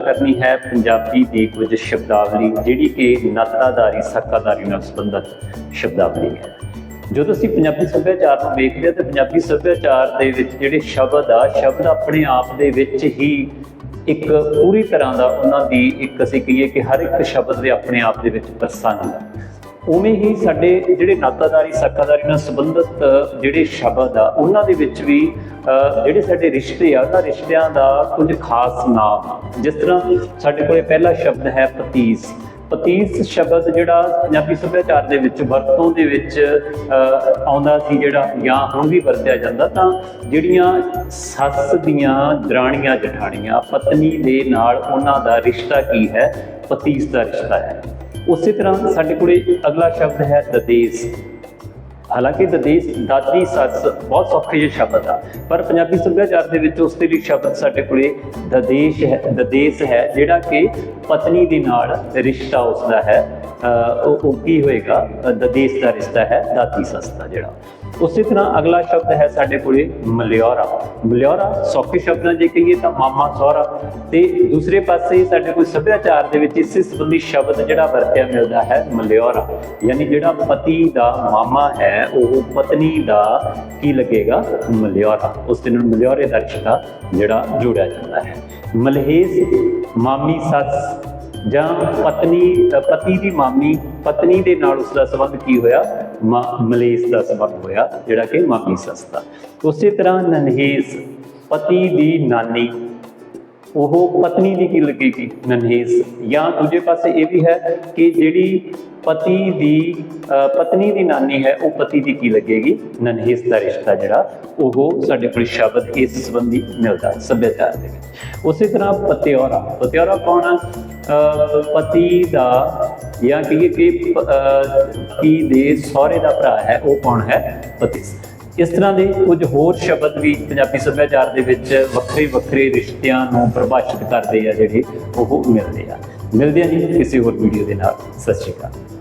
ਕਰਨੀ ਹੈ ਪੰਜਾਬੀ ਦੀ ਕੁਝ ਸ਼ਬਦਾਵਲੀ, ਜਿਹੜੀ ਕਿ ਨਾਤਾਦਾਰੀ ਸੱਕਾਦਾਰੀ ਨਾਲ ਸੰਬੰਧਿਤ ਸ਼ਬਦਾਵਲੀ ਹੈ। ਜਦੋਂ ਅਸੀਂ ਪੰਜਾਬੀ ਸੱਭਿਆਚਾਰ ਨੂੰ ਵੇਖਦੇ ਹਾਂ, ਤਾਂ ਪੰਜਾਬੀ ਸੱਭਿਆਚਾਰ ਦੇ ਵਿੱਚ ਜਿਹੜੇ ਸ਼ਬਦ ਆ, ਸ਼ਬਦ ਆਪਣੇ ਆਪ ਦੇ ਵਿੱਚ ਹੀ ਇੱਕ ਪੂਰੀ ਤਰ੍ਹਾਂ ਦਾ ਉਹਨਾਂ ਦੀ ਇੱਕ ਅਸੀਂ ਕਹੀਏ ਕਿ ਹਰ ਇੱਕ ਸ਼ਬਦ ਦੇ ਆਪਣੇ ਆਪ ਦੇ ਵਿੱਚ ਪ੍ਰਸੰਗ ਉਵੇਂ ਹੀ ਸਾਡੇ ਜਿਹੜੇ ਨਾਤਾਦਾਰੀ, ਸਾਕਾਦਾਰੀ ਨਾਲ ਸੰਬੰਧਿਤ ਜਿਹੜੇ ਸ਼ਬਦ ਆ, ਉਹਨਾਂ ਦੇ ਵਿੱਚ ਵੀ ਜਿਹੜੇ ਸਾਡੇ ਰਿਸ਼ਤੇ ਆ, ਉਹਨਾਂ ਰਿਸ਼ਤਿਆਂ ਦਾ ਕੁਝ ਖਾਸ ਨਾਮ ਜਿਸ ਤਰ੍ਹਾਂ ਸਾਡੇ ਕੋਲੇ ਪਹਿਲਾ ਸ਼ਬਦ ਹੈ ਪਤੀਸ। ਪਤੀਸ ਸ਼ਬਦ ਜਿਹੜਾ ਪੰਜਾਬੀ ਸੱਭਿਆਚਾਰ ਦੇ ਵਿੱਚ ਵਰਤੋਂ ਦੇ ਵਿੱਚ ਆਉਂਦਾ ਸੀ ਜਿਹੜਾ ਜਾਂ ਹੁਣ ਵੀ ਵਰਤਿਆ ਜਾਂਦਾ, ਤਾਂ ਜਿਹੜੀਆਂ ਸੱਸ ਦੀਆਂ ਦਰਾਣੀਆਂ, ਜਠਾਣੀਆਂ, ਪਤਨੀ ਦੇ ਨਾਲ ਉਹਨਾਂ ਦਾ ਰਿਸ਼ਤਾ ਕੀ ਹੈ? ਪਤੀਸ ਦਾ ਰਿਸ਼ਤਾ ਹੈ। ਉਸੇ ਤਰ੍ਹਾਂ ਸਾਡੇ ਕੋਲੇ ਅਗਲਾ ਸ਼ਬਦ ਹੈ ਦਦੇਸ। ਹਾਲਾਂਕਿ ਦਦੇਸ ਦਾਦੀ ਸੱਸ ਬਹੁਤ ਸੌਖੇ ਜਿਹੇ ਸ਼ਬਦ ਆ, ਪਰ ਪੰਜਾਬੀ ਸੱਭਿਆਚਾਰ ਦੇ ਵਿੱਚ ਉਸ ਦੇ ਲਈ ਸ਼ਬਦ ਸਾਡੇ ਕੋਲੇ ਦਦੇਸ਼ ਹੈ, ਦਦੇਸ ਹੈ, ਜਿਹੜਾ ਕਿ ਪਤਨੀ ਦੇ ਨਾਲ ਰਿਸ਼ਤਾ ਉਸਦਾ ਹੈ। ਉਹ ਉਹ ਕੀ ਹੋਏਗਾ, ਅਹ, ਦਦੇਸ ਦਾ ਰਿਸ਼ਤਾ ਹੈ, ਦਾਤੀ ਸੱਸ ਦਾ ਜਿਹੜਾ। ਉਸੇ ਤਰ੍ਹਾਂ ਅਗਲਾ ਸ਼ਬਦ ਹੈ ਸਾਡੇ ਕੋਲੇ ਮਲਿਓਰਾ ਮਲਿਓਰਾ ਸੌਖੇ ਸ਼ਬਦਾਂ ਜੇ ਕਹੀਏ ਤਾਂ ਮਾਮਾ ਸਹੁਰਾ ਤੇ ਦੂਸਰੇ ਪਾਸੇ ਸਾਡੇ ਕੋਲ ਸੱਭਿਆਚਾਰ ਦੇ ਵਿੱਚ ਇਸੇ ਸੰਬੰਧੀ ਸ਼ਬਦ ਜਿਹੜਾ ਵਰਤਿਆ ਮਿਲਦਾ ਹੈ ਮਲਿਓਰਾ ਯਾਨੀ ਜਿਹੜਾ ਪਤੀ ਦਾ ਮਾਮਾ ਹੈ, ਉਹ ਪਤਨੀ ਦਾ ਕੀ ਲੱਗੇਗਾ? ਮਲਿਓਰਾ ਉਸ ਦੇ ਨਾਲ ਮਲਿਓਰੇ ਦਾ ਰਿਸ਼ਤਾ ਜਿਹੜਾ ਜੋੜਿਆ ਜਾਂਦਾ ਹੈ। ਮਲਹੇਸ ਮਾਮੀ ਸੱਸ ਜਾਂ ਪਤਨੀ ਪਤੀ ਦੀ ਮਾਮੀ, ਪਤਨੀ ਦੇ ਨਾਲ ਉਸ ਦਾ ਸੰਬੰਧ ਕੀ ਹੋਇਆ? ਮਾ- ਮਲੇਸ ਦਾ ਸੰਬੰਧ ਹੋਇਆ, ਜਿਹੜਾ ਕਿ ਮਾਮੀ ਸੱਸ ਦਾ। ਉਸੇ ਤਰ੍ਹਾਂ ਨਨਹੇਸ, ਪਤੀ ਦੀ ਨਾਨੀ, ਉਹ ਪਤਨੀ ਦੀ ਕੀ ਲੱਗੇਗੀ? ਨਨਹੇਸ। ਜਾਂ ਦੂਜੇ ਪਾਸੇ ਇਹ ਵੀ ਹੈ ਕਿ ਜਿਹੜੀ ਪਤੀ ਦੀ ਪਤਨੀ ਦੀ ਨਾਨੀ ਹੈ, ਉਹ ਪਤੀ ਦੀ ਕੀ ਲੱਗੇਗੀ? ਨਨਹੇਸ ਦਾ ਰਿਸ਼ਤਾ ਜਿਹੜਾ, ਉਹ ਸਾਡੇ ਕੋਲ ਸ਼ਬਦ ਇਸ ਸੰਬੰਧੀ ਮਿਲਦਾ, ਸੱਭਿਆਚਾਰ ਦੇ ਵਿੱਚ। ਉਸੇ ਤਰ੍ਹਾਂ ਪਤਿਓਰਾ ਪਤਿਓਰਾ ਕੌਣ ਆ? ਪਤੀ ਦਾ ਜਾਂ ਕਹੀਏ ਕਿ ਪ- ਦੇ ਸਹੁਰੇ ਦਾ ਭਰਾ ਹੈ, ਉਹ ਕੌਣ ਹੈ? ਪਤੀ। ਇਸ ਤਰ੍ਹਾਂ ਦੇ ਕੁਝ ਹੋਰ ਸ਼ਬਦ ਵੀ ਪੰਜਾਬੀ ਸੱਭਿਆਚਾਰ ਦੇ ਵਿੱਚ ਵੱਖਰੇ ਵੱਖਰੇ ਰਿਸ਼ਤਿਆਂ ਨੂੰ ਪਰਿਭਾਸ਼ਿਤ ਕਰਦੇ ਆ, ਜਿਹੜੇ ਉਹ ਮਿਲਦੇ ਆ। ਮਿਲਦੇ ਆ ਜੀ ਕਿਸੇ ਹੋਰ ਵੀਡੀਓ ਦੇ ਨਾਲ। ਸਤਿ ਸ਼੍ਰੀ ਅਕਾਲ।